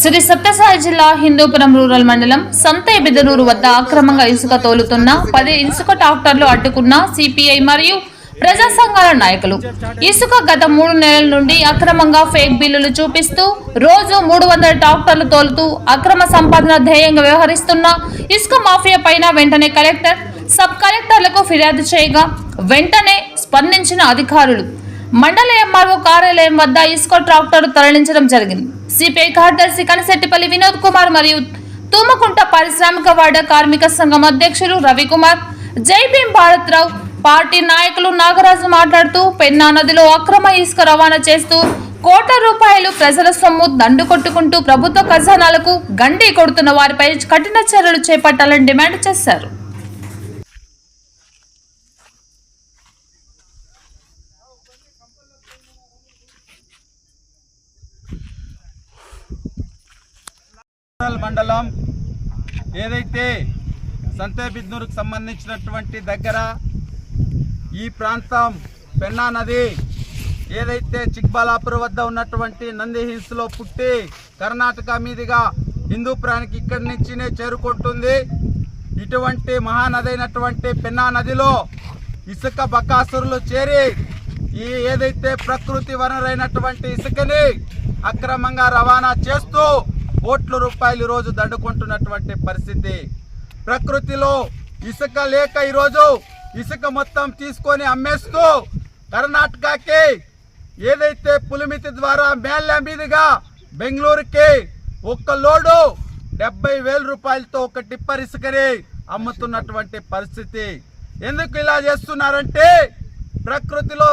శ్రీ సత్యసాయి జిల్లా హిందూపురం రూరల్ మండలం సంత బిదనూరు వద్ద అక్రమంగా ఇసుక తోలుతున్న పది ఇసుక ట్రాక్టర్లు అడ్డుకున్న సిపిఐ మరియు ప్రజా సంఘాల నాయకులు. ఇసుక గత మూడు నెలల నుండి అక్రమంగా ఫేక్ బిల్లులు చూపిస్తూ రోజు మూడు వందల ట్రాక్టర్లు తోలుతూ అక్రమ సంపాదన ధ్యేయంగా వ్యవహరిస్తున్న ఇసుక మాఫియా పైన వెంటనే కలెక్టర్ సబ్ కలెక్టర్లకు ఫిర్యాదు చేయగా వెంటనే స్పందించిన అధికారులు మండల ఎంఆర్ఓ కార్యాలయం వద్ద ఇస్కో ట్రాక్టర్ తరలించడం జరిగింది. సిపిఐ కార్యదర్శి కనసెట్టిపల్లి వినోద్ కుమార్ మరియు తుమ్మకుంట పారిశ్రామిక వాడ కార్మిక సంఘం అధ్యక్షులు రవికుమార్ జైభీం భారత్రావు భారత్ రావు పార్టీ నాయకులు నాగరాజు మాట్లాడుతూ పెన్నా నదిలో అక్రమ ఇసుక రవాణా చేస్తూ కోట్ల రూపాయలు ప్రజల సొమ్ము దండు కొట్టుకుంటూ ప్రభుత్వ ఖజానాలకు గండి కొడుతున్న వారిపై కఠిన చర్యలు చేపట్టాలని డిమాండ్ చేశారు. మండలం ఏదైతే సంతేబిద్నూరుకు సంబంధించినటువంటి దగ్గర ఈ ప్రాంతం పెన్నా నది ఏదైతే చిక్బాలాపూర్ వద్ద ఉన్నటువంటి నంది హిల్స్లో పుట్టి కర్ణాటక మీదుగా హిందూపురానికి ఇక్కడి నుంచినే చేరుకుంటుంది. ఇటువంటి మహానది అయినటువంటి పెన్నా నదిలో ఇసుక బకాసురులు చేరి ఈ ఏదైతే ప్రకృతి వనరైనటువంటి ఇసుకని అక్రమంగా రవాణా చేస్తూ కోట్ల రూపాయలు ఈరోజు దండుకుంటున్నటువంటి పరిస్థితి. ప్రకృతిలో ఇసుక లేక ఈరోజు ఇసుక మొత్తం తీసుకొని అమ్మేస్తూ కర్ణాటకకి ఏదైతే పులిమితి ద్వారా మేళ్ళ మీదుగా బెంగళూరుకి ఒక్క లోడు డెబ్బై వేల రూపాయలతో ఒక టిప్పర్ ఇసుకని అమ్ముతున్నటువంటి పరిస్థితి. ఎందుకు ఇలా చేస్తున్నారంటే ప్రకృతిలో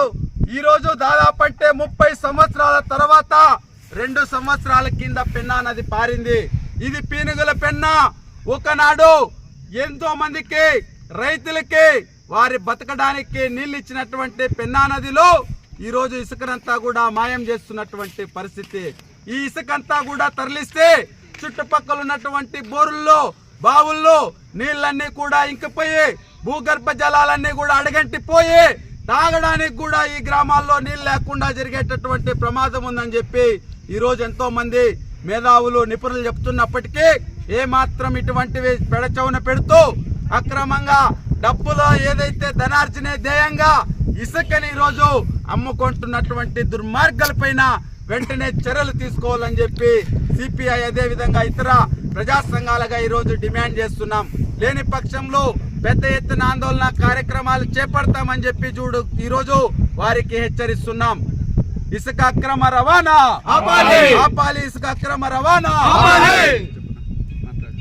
ఈరోజు దాదాపు అంటే ముప్పై సంవత్సరాల తర్వాత రెండు సంవత్సరాల కింద పెన్నా నది పారింది. ఇది పీనుగుల పెన్నా. ఒకనాడు ఎంతో మందికి రైతులకి వారి బతకడానికి నీళ్ళు ఇచ్చినటువంటి పెన్నా నదిలో ఈరోజు ఇసుకనంతా కూడా మాయం చేస్తున్నటువంటి పరిస్థితి. ఈ ఇసుకంతా కూడా తరలిస్తే చుట్టుపక్కల ఉన్నటువంటి బోరుల్లో బావుల్లో నీళ్ళన్నీ కూడా ఇంకిపోయి భూగర్భ జలాలన్నీ కూడా అడగంటిపోయి తాగడానికి కూడా ఈ గ్రామాల్లో నీళ్ళు లేకుండా జరిగేటటువంటి ప్రమాదం ఉందని చెప్పి ఈ రోజు మేధావులు నిపుణులు చెప్తున్నప్పటికీ ఏమాత్రం ఇటువంటివి పెడచవున పెడుతూ అక్రమంగా డబ్బులో ఏదైతే ధనార్జనే ధ్యేయంగా ఇసుకని ఈరోజు అమ్ముకుంటున్నటువంటి దుర్మార్గాలపైన వెంటనే చర్యలు తీసుకోవాలని చెప్పి సిపిఐ అదేవిధంగా ఇతర ప్రజా సంఘాలుగా ఈరోజు డిమాండ్ చేస్తున్నాం. లేని పక్షంలో పెద్ద ఎత్తున ఆందోళన కార్యక్రమాలు చేపడతామని చెప్పి చూడు ఈరోజు వారికి హెచ్చరిస్తున్నాం. ఇసుక అక్రమ రవాణా! ఆపాలి! ఇసుక అక్రమ రవాణా!